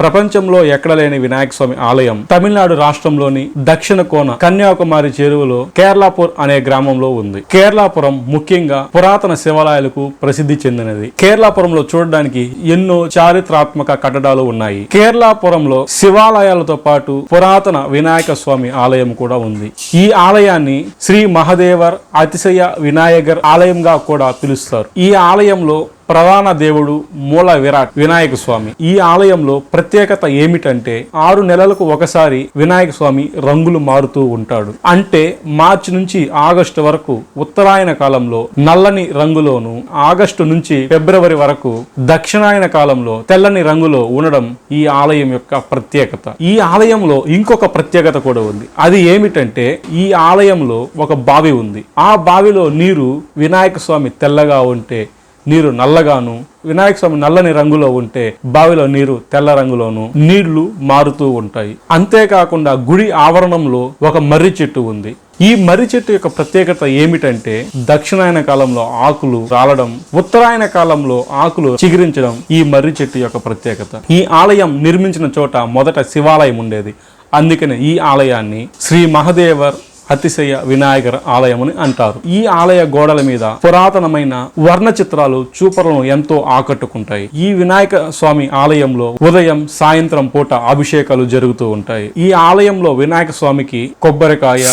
ప్రపంచంలో ఎక్కడ లేని వినాయక స్వామి ఆలయం తమిళనాడు రాష్ట్రంలోని దక్షిణ కోన కన్యాకుమారి చెరువులో కేరళాపూర్ అనే గ్రామంలో ఉంది. కేరళాపురం ముఖ్యంగా పురాతన శివాలయాలకు ప్రసిద్ధి చెందినది. కేరళాపురంలో చూడడానికి ఎన్నో చారిత్రాత్మక కట్టడాలు ఉన్నాయి. కేరళాపురంలో శివాలయాలతో పాటు పురాతన వినాయక స్వామి ఆలయం కూడా ఉంది. ఈ ఆలయాన్ని శ్రీ మహదేవర్ అతిశయ వినాయకర్ ఆలయంగా కూడా పిలుస్తారు. ఈ ఆలయంలో ప్రధాన దేవుడు మూల విరాట్ వినాయక స్వామి. ఈ ఆలయంలో ప్రత్యేకత ఏమిటంటే ఆరు నెలలకు ఒకసారి వినాయక స్వామి రంగులు మారుతూ ఉంటాడు. అంటే మార్చి నుంచి ఆగస్టు వరకు ఉత్తరాయణ కాలంలో నల్లని రంగులోను ఆగస్టు నుంచి ఫిబ్రవరి వరకు దక్షిణాయన కాలంలో తెల్లని రంగులో ఉండడం ఈ ఆలయం యొక్క ప్రత్యేకత. ఈ ఆలయంలో ఇంకొక ప్రత్యేకత కూడా ఉంది. అది ఏమిటంటే ఈ ఆలయంలో ఒక బావి ఉంది. ఆ బావిలో నీరు వినాయక స్వామి తెల్లగా ఉంటే నీరు నల్లగాను వినాయక స్వామి నల్లని రంగులో ఉంటే బావిలో నీరు తెల్ల రంగులోను నీళ్ళు మారుతూ ఉంటాయి. అంతేకాకుండా గుడి ఆవరణంలో ఒక మర్రి చెట్టు ఉంది. ఈ మర్రి చెట్టు యొక్క ప్రత్యేకత ఏమిటంటే దక్షిణాయన కాలంలో ఆకులు రాలడం ఉత్తరాయణ కాలంలో ఆకులు చిగురించడం ఈ మర్రి చెట్టు యొక్క ప్రత్యేకత. ఈ ఆలయం నిర్మించిన చోట మొదట శివాలయం ఉండేది. అందుకనే ఈ ఆలయాన్ని శ్రీ మహదేవర్ అతిశయ వినాయకర్ ఆలయం అని అంటారు. ఈ ఆలయ గోడల మీద పురాతనమైన వర్ణ చిత్రాలు చూపలను ఎంతో ఆకట్టుకుంటాయి. ఈ వినాయక స్వామి ఆలయంలో ఉదయం సాయంత్రం పూట అభిషేకాలు జరుగుతూ ఉంటాయి. ఈ ఆలయంలో వినాయక స్వామికి కొబ్బరికాయ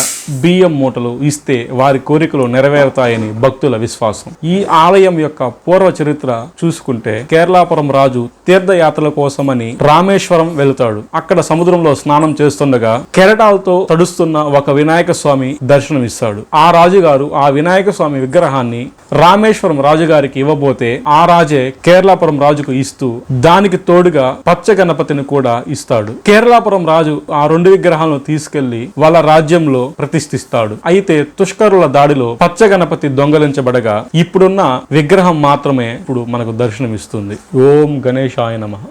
బియ్యం మూటలు ఇస్తే వారి కోరికలు నెరవేరుతాయని భక్తుల విశ్వాసం. ఈ ఆలయం యొక్క పూర్వ చరిత్ర చూసుకుంటే కేరళాపురం రాజు తీర్థయాత్రల కోసమని రామేశ్వరం వెళుతాడు. అక్కడ సముద్రంలో స్నానం చేస్తుండగా కెరటాలతో తడుస్తున్న ఒక వినాయక స్వామి దర్శనం ఇస్తాడు ఆ రాజుగారు ఆ వినాయక స్వామి విగ్రహాన్ని రామేశ్వరం రాజుగారికి ఇవ్వబోతే ఆ రాజే కేరళాపురం రాజుకు ఇస్తూ దానికి తోడుగా పచ్చ గణపతిని కూడా ఇస్తాడు. కేరళాపురం రాజు ఆ రెండు విగ్రహాలను తీసుకెళ్ళి వాళ్ళ రాజ్యంలో ప్రతిష్ఠిస్తాడు. అయితే తుష్కరుల దాడిలో పచ్చ గణపతి దొంగలించబడగా ఇప్పుడున్న విగ్రహం మాత్రమే ఇప్పుడు మనకు దర్శనం ఇస్తుంది ఓం గణేశాయ నమః.